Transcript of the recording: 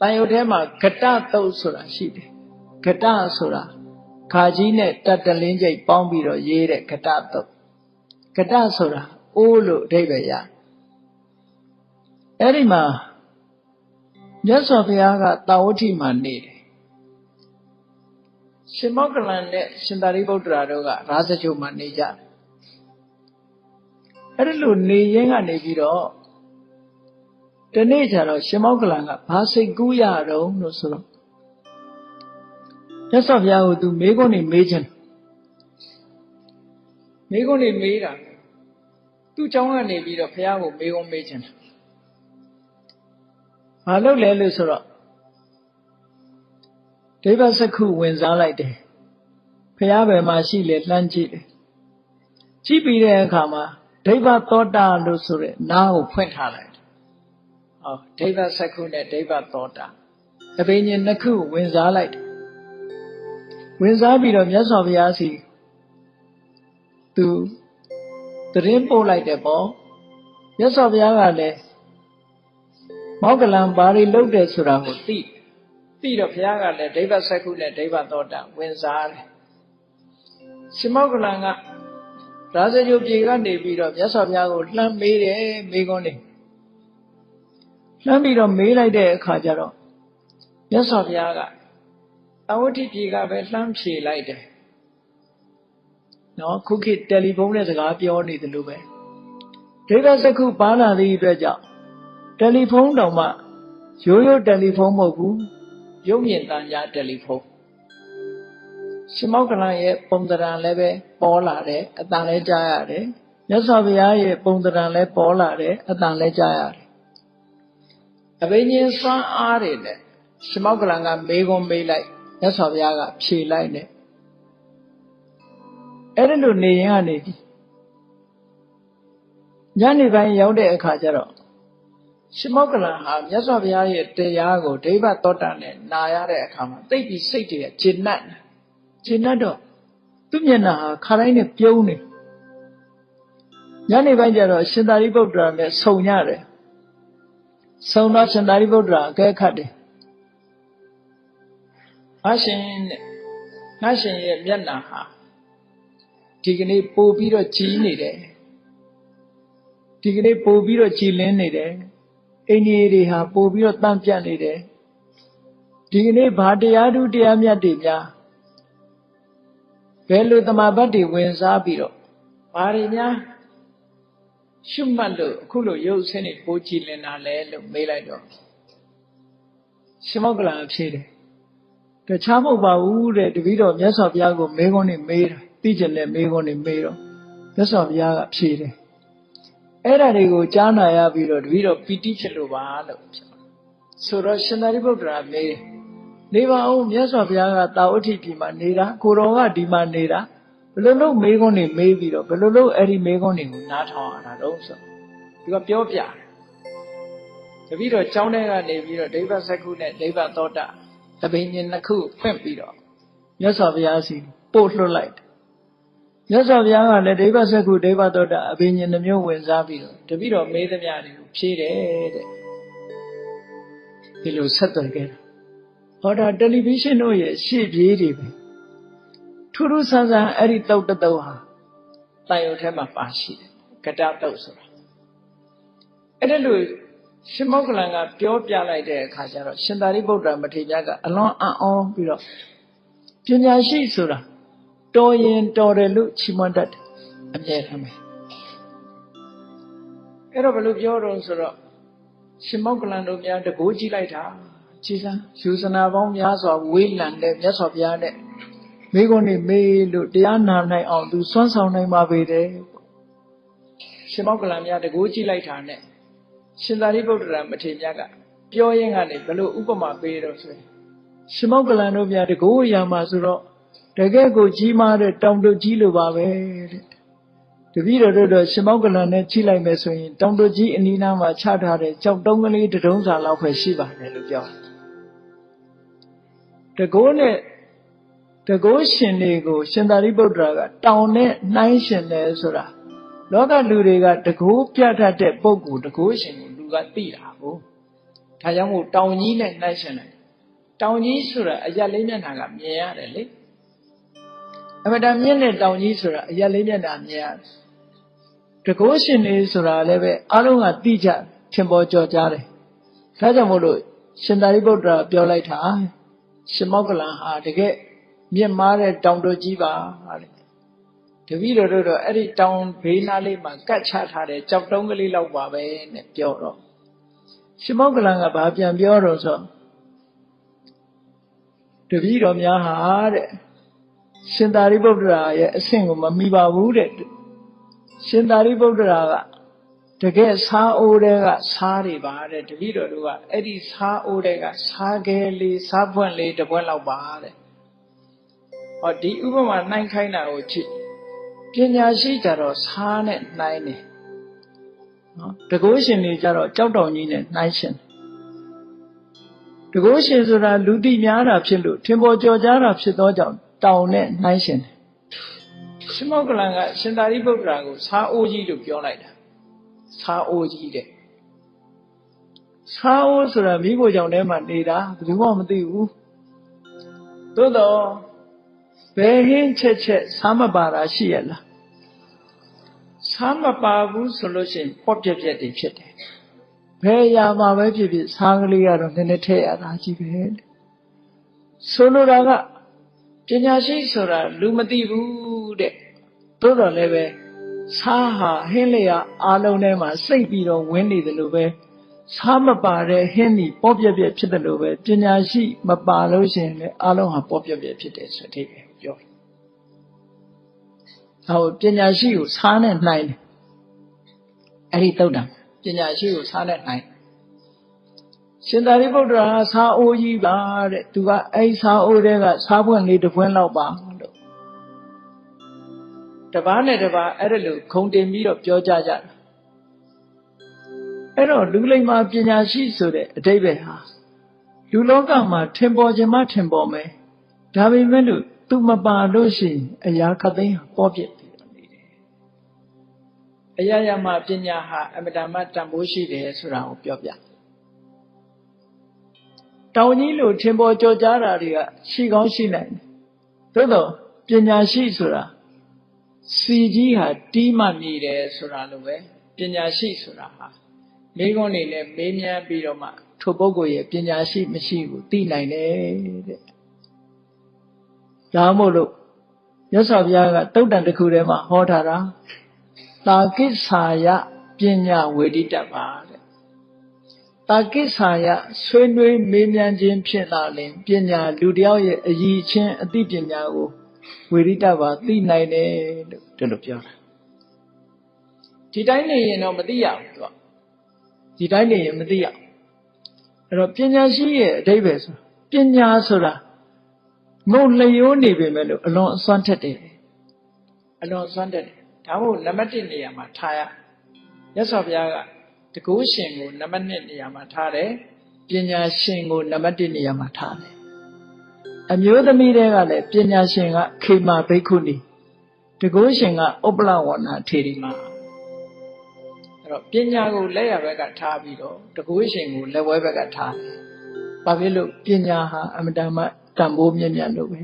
တန်ရုပ်ထဲမှာဂတတုတ်ဆိုတာရှိတယ်ဂတဆိုတာခါကြီးနဲ့တတ်တလင်းကျိတ်ပေါင်းပြီးတော့ရေးတဲ့ဂတတုတ်ဂတဆိုတာအိုးလို့အဓိပ္ပာယ်ရအဲ့ဒီမှာမြတ်စွာဘုရားကတာဝတိမှာနေတယ်ရှင်မောကလန်နဲ့ရှင်သာရိပုတ္တရာတို့ကရာဇဂုမှာနေကြတယ်အဲ့ဒီလိုနေရင်းကနေပြီးတော့ ဒီနေ့ကျတော့ရှင်မောကလန်ကဘာစိတ်ကူးရတော့လို့ဆိုတော့မြတ်စွာဘုရားကိုသူမေးခွန်းနေမေးချင်တယ်မေးခွန်းနေမေးတာသူ့เจ้าကနေပြီးတော့ဘုရားကိုမေးခွန်းမေးချင်တယ်ဘာလုပ်လဲလို့ဆိုတော့ဒိဗ္ဗစက္ခုဝင်စားလိုက်တယ်ဘုရားဘယ်မှာရှိလဲလှမ်းကြည့်တယ်ကြည့်ပြီးတဲ့အခါမှာဒိဗ္ဗသောတာလို့ဆိုတဲ့နားကိုဖွင့်ထားလိုက် တယ်ဟောဒိဗ္ဗစက္ခုနဲ့ဒိဗ္ဗသောတာအဘိညာဉ်နှစ်ခုဝင်စားလိုက်တယ်ဝင်စားပြီးတော့မြတ်စွာဘုရားစီသူတရင်ပို့လိုက်တယ်ပေါ့မြတ်စွာဘုရားကလည်းမောကလံဘာတွေလုပ်တယ်ဆိုတာကိုသိသိတော့ဘုရားကလည်းဒိဗ္ဗစက္ခုနဲ့ဒိဗ္ဗသောတာဝင်စားတယ်ရှင်မောကလံကရာဇဂုပြေကနေပြီးတော့မြတ်စွာဘုရားကိုလှမ်းမေးတယ်မေးခွန်းနေ လှမ်းပြီးတော့မေးလိုက်တဲ့အခါကျတော့မြတ်စွာဘုရားကအဝဋ္ဌိပြေကပဲလှမ်းဖြေလိုက်တယ်နော်ခုခေတ်တယ်လီဖုန်းနဲ့စကားပြောနေတယ်လို့ပဲဒိဗ္ဗစက္ခုပါလာသည့်အတွက်ကြောင့်တယ်လီဖုန်းတောင်မှရိုးရိုးတယ်လီဖုန်းမဟုတ်ဘူးရုပ်မြင်သံကြားတယ်လီဖုန်းရှင်မောကလန်ရဲ့ပုံသဏ္ဍာန်လည်းပဲပေါ်လာတယ်အတန်လည်းကြားရတယ်မြတ်စွာဘုရားရဲ့ပုံသဏ္ဍာန်လည်းပေါ်လာတယ်အတန်လည်းကြားရတယ် အဘိညာဉ်စွမ်းအားတွေနဲ့ရှင်မောကလန်ကမေးခွန်းမေးလိုက်မြတ်စွာဘုရားကဖြေလိုက်တယ်အဲ့ဒီလိုနေရင်ကနေပြီညနေပိုင်းရောက်တဲ့အခါကျတော့ရှင်မောကလန်ဟာမြတ်စွာဘုရားရဲ့တရားကိုဒိဗ္ဗသောတာနဲ့နာရတဲ့အခါမှာသိပြီးစိတ်တွေကဂျင်နတ်တယ်ဂျင်နတ်တော့သူ့မျက်နှာဟာခါတိုင်းနဲ့ပြုံးနေညနေပိုင်းကျတော့ရှင်သာရိပုတ္တရာနဲ့ဆုံရတယ် ဆုံတော့ရှင်သာရိပုတ္တရာအကဲခတ်တယ်အရှင်တဲ့ငါရှင်ရဲ့မျက်နှာဟာဒီကနေ့ပို့ပြီးတော့ကြီးနေတယ်ဒီကနေ့ပို့ပြီးတော့ကြည်လင်းနေတယ်အိန္ဒိယတွေဟာပို့ပြီးတော့တန့်ပြတ်နေတယ်ဒီကနေ့ဘာတရားဓုတရားမြတ်တွေများဘယ်လိုတမာပတ်တွေဝင်စားပြီးတော့ဘာတွေများ ရှုမှတ်လို့အခုလိုရုပ်ဆင်းတွေပို့ကြည်လင်တာလဲလို့မေးလိုက်တော့ရှင်မောကလန်အဖြေတယ်တခြားမဟုတ်ပါဘူးတဲ့တပည့်တော်မြတ်စွာဘုရားကိုမေးခွန်းနေမေးတာသိကျင်တဲ့မေးခွန်းနေမေးတော့မြတ်စွာဘုရားကဖြေတယ်အဲ့ဒါတွေကိုကြားနာရပြီးတော့တပည့်တော်ပီတိဖြစ်လို့ပါလို့ဆိုတော့ရှင်သာရိပုတ္တရာမေးနေပါဦးမြတ်စွာဘုရားကတာဝတိပြည်မှာနေတာကိုတော်ကဒီမှာနေတာ ဘယ်လိုလုပ်မေးခွန်းနေမေးပြီးတော့ဘယ်လိုလုပ်အဲ့ဒီမေးခွန်းတွေကိုနားထောင်ရတာတော့ဆိုဒီကပြောပြတယ်တပည့်တော်ကျောင်းထဲကနေပြီးတော့ဒိဗ္ဗစက္ခုနဲ့ဒိဗ္ဗသောတာတပင်းရှင်နှစ်ခုဖွင့်ပြီးတော့မြတ်စွာဘုရားစီပို့လွှတ်လိုက်တယ်မြတ်စွာဘုရားကလည်းဒိဗ္ဗစက္ခုဒိဗ္ဗသောတာအပင်ရှင်နှမျိုးဝင်စားပြီးတော့တပည့်တော်မေးသမျှတွေကိုဖြေတယ်တဲ့ဒီလိုဆက်သွယ်ခဲ့တာဟောတာတယ်လီဗီရှင်းတို့ရဲ့ရှေ့ပြေးတွေပဲ ထူးထူးဆန်းဆန်းအဲ့ဒီတုတ်တတုတ်ဟာတန်ရုပ်ထဲမှာပါရှိတယ်ကတတုတ်ဆိုတာအဲ့ဒါလို့ရှင်မောကလန်ကပြောပြလိုက်တဲ့အခါကျတော့ရှင်သာရိပုတ္တရာမထေရကအလွန်အံ့ဩပြီးတော့ပညာရှိဆိုတာတော်ရင်တော်တယ်လို့ချီးမွမ်းတတ်တယ်အမြဲတမ်းပဲအဲ့တော့ဘယ်လိုပြောတော့ဆိုတော့ရှင်မောကလန်တို့များတကိုးကြည့်လိုက်တာခြေစမ်းယူဇနာပေါင်းများစွာဝေးလံတဲ့မြတ်စွာဘုရားနဲ့ မိကုန်းနေမေးလို့တရားနာနိုင်အောင်သူစွမ်းဆောင်နိုင်ပါပေတယ်ရှင်မောကလန်များတကိုးကြည့်လိုက်တာနဲ့ရှင်သာရိပုတ္တရာမထေရကပြောရင်းကနေဘလို့ဥပမာပေးတော့ဆိုရင်ရှင်မောကလန်တို့များတကိုးရာမှာဆိုတော့တကယ်ကိုကြီးမားတဲ့တောင်တုတ်ကြီးလိုပါပဲတဲ့တပည့်တော်တို့တော့ရှင်မောကလန်နဲ့ကြီးလိုက်မယ်ဆိုရင်တောင်တုတ်ကြီးအနီးနားမှာချထားတဲ့ကြောက်တုံးကလေးတုံးစာလောက်ပဲရှိပါတယ်လို့ပြောတကိုးနဲ့ တကိုးရှင်တွေကို ရှင်သာရိပုတ္တရာကတောင်နဲ့နှိုင်းရှင်တယ်ဆိုတာလောကလူတွေကတကိုးပြတတ်တဲ့ပုံကိုတကိုးရှင်ကိုလူကသိတာကိုဒါကြောင့်မို့တောင်ကြီးနဲ့နှိုင်းရှင်လိုက်တောင်ကြီးဆိုတာအရက်လေးမျက်နှာကမြင်ရတယ်လေအမတန်မြင့်တဲ့တောင်ကြီးဆိုတာအရက်လေးမျက်နှာမြင်ရတယ်တကုရှင်နေဆိုတာလည်းပဲအားလုံးကသိကြထင်ပေါ်ကြော်ကြားတယ်ဒါကြောင့်မို့လို့ရှင်သာရိပုတ္တရာပြောလိုက်တာရှင်မောက္ကလန်ဟာတကယ် မြင့်မားတဲ့တောင်တို့ကြီးပါတဲ့တပည့်တော်တို့တော့အဲ့ဒီတောင်ဘေးနားလေးမှာကတ်ချထားတဲ့ကြောက်တုံးကလေးလောက်ပါပဲနဲ့ပြောတော့ရှင်မောက္ကလန်ကဘာပြန်ပြောတော့ဆိုတပည့်တော်များဟာတဲ့ရှင်သာရိပုတ္တရာရဲ့အဆင့်ကိုမမီပါဘူးတဲ့ရှင်သာရိပုတ္တရာကတကယ်စားအိုးတဲ့ကစားတွေပါတဲ့တပည့်တော်တို့ကအဲ့ဒီစားအိုးတဲ့ကစားခဲလေးစားပွင့်လေးတစ်ပွင့်လောက်ပါတဲ့ ဟောဒီဥပမာနှိုင်းခိုင်းတာကိုကြည့်ပညာရှိကြတော့စားနဲ့နှိုင်းတယ်နော်တကုရှင်တွေကြတော့ကြောက်တောင်ကြီးနဲ့နှိုင်းရှင်တကုရှင်ဆိုတာလူတိများတာဖြစ်လို့ထင်ပေါ်ကျော်ကြားတာဖြစ်သောကြောင့်တောင်နဲ့နှိုင်းရှင်တယ်ရှင်မောကလန်ကရှင်သာရိပုတ္တရာကိုစားအိုးကြီးလို့ပြောလိုက်တာစားအိုးကြီးတဲ့စားအိုးဆိုတာမိဖို့ကြောင့်ထဲမှာနေတာဘယ်သူမှမသိဘူးသို့တော့ ဘယ်ဟင်းချက်ချက်စားမပါတာရှိရလားစားမပါဘူးဆိုလို့ရှိရင်ပေါ့ပြက်ပြက်တွေဖြစ်တယ်ဘယ်အရာမှာပဲဖြစ်ဖြစ်စားကလေးကတော့နည်းနည်းထည့်ရတာကြီးပဲဆိုလိုတာကပညာရှိဆိုတာလူမသိဘူးတဲ့သို့တော်လည်းပဲစားဟာဟင်းလျာအားလုံးထဲမှာစိတ်ပြီးတော့ဝင်နေတယ်လို့ပဲစားမပါတဲ့ဟင်းဒီပေါ့ပြက်ပြက်ဖြစ်တယ်လို့ပဲပညာရှိမပါလို့ရှိရင်လည်းအားလုံးဟာပေါ့ပြက်ပြက်ဖြစ်တယ်ဆိုတဲ့ ဟောပညာရှိကိုစားနဲ့နှိုင်းတယ်။အဲ့ဒီတုတ်တာပညာရှိကိုစားနဲ့နှိုင်းရှင်သာရိပုတ္တရာစားအိုးကြီးပါတဲ့သူကအဲ့စားအိုးတွေကစားပွင့်လေးတစ်ပွင့်လောက်ပါလို့တပားနဲ့တပားအဲ့ဒါလို့ခုံတင်ပြီးတော့ပြောကြကြတာအဲ့တော့လူလိမ္မာပညာရှိဆိုတဲ့အတိတ်ပဲဟာလူလောကမှာထင်ပေါ်ခြင်းမထင်ပေါ်မယ်ဒါပေမဲ့လို့သူမပါလို့ရှိရင်အရာခသိန်းဟာပေါ်ပြစ်ပြီးတော့နေတယ် အရာရာမှာပညာဟာအမတန်မှတန်ဖိုးရှိတယ်ဆိုတာကိုပြောပြတောင်ကြီးလို့ထင်ပေါ်ကြော်ကြားတာတွေကရှိကောင်းရှိနိုင်တယ်သို့တော့ပညာရှိဆိုတာစီကြီးဟာတီးမှနေတယ်ဆိုတာလိုပဲပညာရှိဆိုတာဟာမိကုန်းနေနဲ့မေးမြန်းပြီးတော့မှထိုပုဂ္ဂိုလ်ရဲ့ပညာရှိမရှိကိုသိနိုင်တယ်တဲ့ဒါမို့လို့မြတ်စွာဘုရားကတုတ်တန်တစ်ခုထဲမှာဟောထားတာ တာကိစ္ဆာယပညာဝေဒိတပါတဲ့တာကိစ္ဆာယဆွေးနွေးမေးမြန်းခြင်းဖြစ်လာရင်ပညာလူတယောက်ရဲ့အရည်ချင်းအသိပညာကိုဝေဒိတပါသိနိုင်တယ်လို့ဒီလိုပြောတာဒီတိုင်းနေရင်တော့မသိရဘူးသူကဒီတိုင်းနေရင်မသိရအဲ့တော့ပညာရှိရဲ့အဓိပ္ပာယ်ဆိုပညာဆိုတာမုံလျိုးနေပေမဲ့လို့အလွန်အစွမ်းထက်တယ်အလွန်အစွမ်းထက်တယ် ဒါမို့နံပါတ်1နေရာမှာထားရရသော်ဘုရားကတကုရှင်ကိုနံပါတ်2နေရာမှာထားတယ်ပညာရှင်ကိုနံပါတ်1နေရာမှာထားတယ်အမျိုးသမီးတွေကလည်းပညာရှင်ကခေမာဘိက္ခုနီတကုရှင်ကဥပ္ပလဝဏထေရီမာအဲ့တော့ပညာကိုလက်ရဘက်ကထားပြီးတော့တကုရှင်ကိုလက်ဝဲဘက်ကထားတယ်။ဘာဖြစ်လို့ပညာဟာအမတန်မှတန်ဖိုးမြင့်မြတ်လို့ပဲ